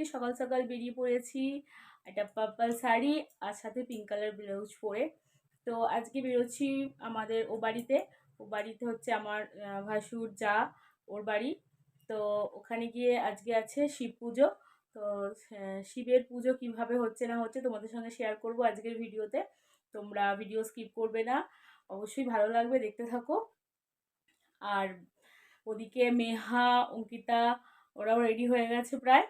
আজকে সকাল সকাল বেরিয়ে পড়েছি একটা পার্পল শাড়ি আর সাথে পিঙ্ক কালার ব্লাউজ পরে। তো আজকে বেরোচ্ছি আমাদের ও বাড়িতে। ও বাড়িতে হচ্ছে আমার ভাসুর, যা, ওর বাড়ি। তো ওখানে গিয়ে আজকে আছে শিব পুজো। তো শিবের পুজো কীভাবে হচ্ছে না হচ্ছে তোমাদের সঙ্গে শেয়ার করব আজকের ভিডিওতে। তোমরা ভিডিও স্কিপ করবে না। অবশ্যই ভালো লাগবে, দেখতে থাকো। আর ওদিকে মেহা, অঙ্কিতা, ওরাও রেডি হয়ে গেছে প্রায়।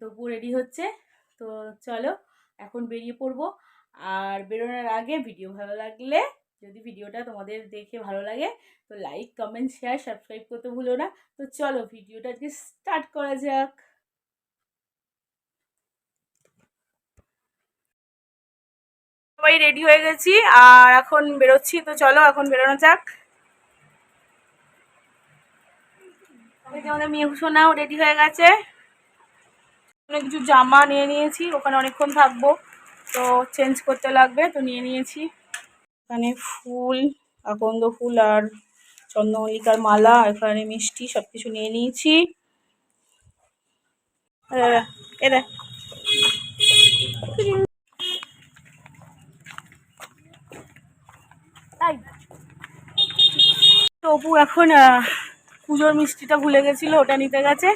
তবু রেডি হচ্ছে। তো চলো, এখন বেরিয়ে পড়ব। আর বেরোনোর আগে ভিডিও ভালো লাগলে, যদি ভিডিওটা তোমাদের দেখে ভালো লাগে, তো লাইক কমেন্ট শেয়ার সাবস্ক্রাইব করতে ভুলো না। তো চলো ভিডিওটা আজকে স্টার্ট করা যাক। সবাই রেডি হয়ে গেছি, আর এখন বেরোচ্ছি। তো চলো, এখন বেরোনো যাক। আমাদের মেয়ে সোনাও রেডি হয়ে গেছে। অনেক কিছু জামা নিয়ে নিয়েছি, ওখানে অনেকক্ষণ থাকব। তো চেঞ্জ করতে লাগবে, তো নিয়ে নিয়েছি। এখানে ফুল, আকন্দ ফুল আর চন্দ্রমল্লিকার মালা, এখানে মিষ্টি সব কিছু নিয়ে নিয়েছি। তাই তবু এখন পুজোর মিষ্টিটা ভুলে গেছিল, ওটা নিতে গেছে।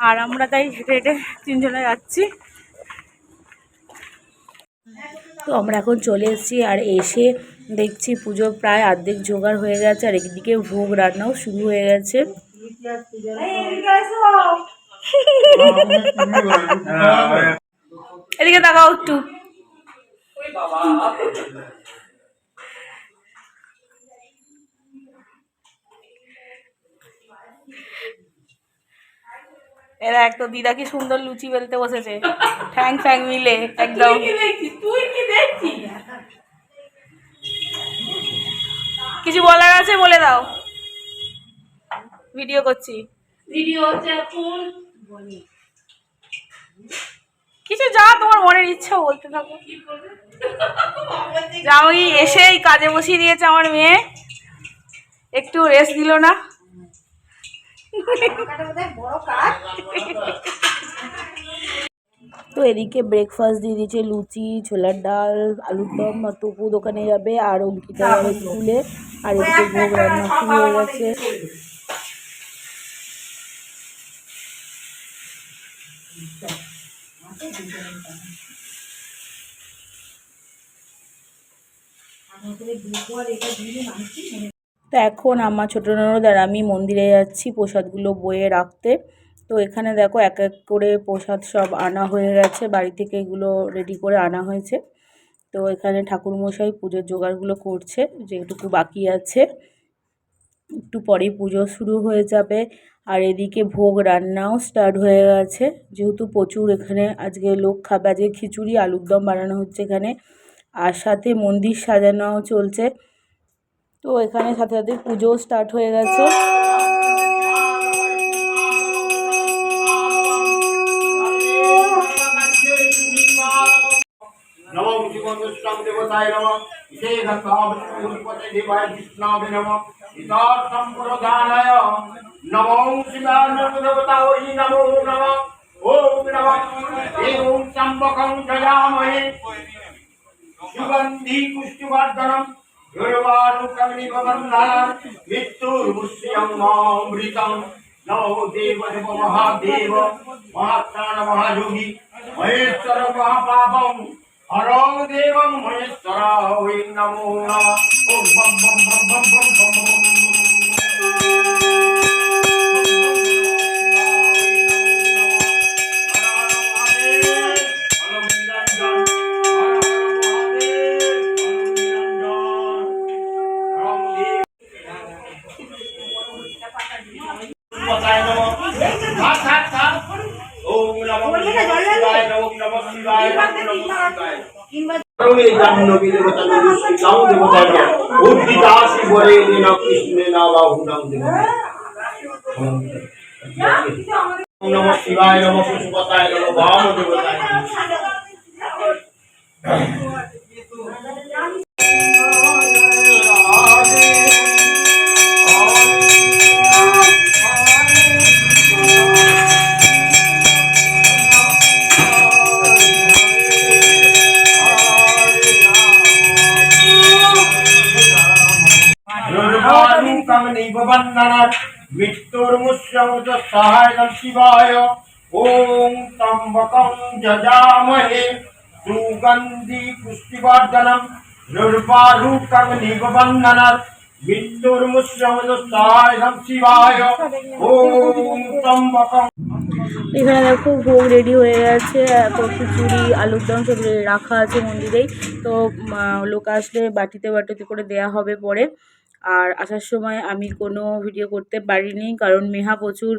আর আমরা তাই হেঁটে হেঁটে তিনজনে যাচ্ছি। তো আমরা এখন চলে এসেছি আর এসে দেখছি পুজো প্রায় অর্ধেক জোগাড় হয়ে গেছে আর একদিকে ভোগ রান্নাও শুরু হয়ে গেছে। এদিকে তাকাও একটু। এরা এক তো দিদা কি সুন্দর লুচি বেলতে বসেছে। ঠ্যাং ফ্যাং মিলে একদম। কিছু বলার আছে বলে দাও। ভিডিও করছি। ভিডিও হচ্ছে কিছু যা তোমার মনের ইচ্ছা বলতে থাকো। আমি এসেই কাজে বসিয়ে দিয়েছে আমার মেয়ে। একটু রেস্ট দিল না। তো এদিকে ব্রেকফাস্ট দিয়ে দিয়েছে লুচি ছোলার ডাল আলুর দম আর তপু দোকানে যাবে আর অঙ্কিতা যাবে স্কুলে আর এদিকে ভোগ রান্না শুরু হয়ে গেছে তো এখন আমার ছোটো ননদ আর আমি মন্দিরে যাচ্ছি প্রসাদগুলো বয়ে রাখতে। তো এখানে দেখো এক এক করে প্রসাদ সব আনা হয়ে গেছে। বাড়ি থেকে এগুলো রেডি করে আনা হয়েছে। তো এখানে ঠাকুরমশাই পুজোর জোগাড়গুলো করছে, যেটুকু বাকি আছে। একটু পরেই পুজো শুরু হয়ে যাবে। আর এদিকে ভোগ রান্নাও স্টার্ট হয়ে গেছে। যেহেতু প্রচুর এখানে আজকে লোক খাবে, আজকে খিচুড়ি আলুর দম বানানো হচ্ছে এখানে। আর সাথে মন্দির সাজানোও চলছে। তো এখানে সাথে সাথে পুজোও স্টার্ট হয়ে গেছে नमो मुचिमंगलम देवताय नमः विशेषतावत्पुष्पते देवाय कृष्णाय नमः इतार्थं प्रदानाय नमो शिवाय देवतायै नमो नमः ॐ नमः एवं त्र्यम्बकं जयामहे सुगन्धि दुर्वाणुकविबन्धात् मृत्युर्मुष्यमृतम् देव महादेव महात्मान महेश्वर महापापम् महेश्वरा नमो नमः ওম নমঃ শিবায় নম পুষ্পতায় নম বাম দেবতায় নিবন্ধনাৎ মৃত্যুর মুচ্যমুত সহায় শিবায়। ওম ত্রম্বকং যজামহে সুগন্ধি পুষ্টিবর্ধনম নির্বারুকং নিবন্ধনাৎ মৃত্যুর মুচ্যমুত সহায় শিবায়। ওম ত্রম্বকং এখানে দেখো ভোগ রেডি হয়ে গেছে খিচুড়ি, আলুর দম সব রাখা আছে মন্দিরেই। তো লোক আসলে বাটিতে বাটিতে করে দেয়া হবে পরে। আর আসার সময় আমি কোনো ভিডিও করতে পারিনি, কারণ মেহা প্রচুর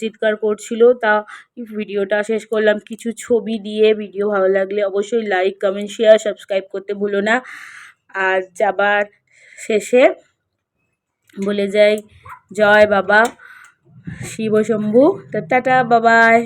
চিৎকার করছিল। তা ভিডিওটা শেষ করলাম। কিছু ছবি দিয়ে ভিডিও ভালো লাগলে অবশ্যই লাইক কমেন্ট শেয়ার সাবস্ক্রাইব করতে ভুলো না। আর যাবার শেষে বলে যাই, জয় বাবা, শিব শম্ভু। তো টাটা বাবাই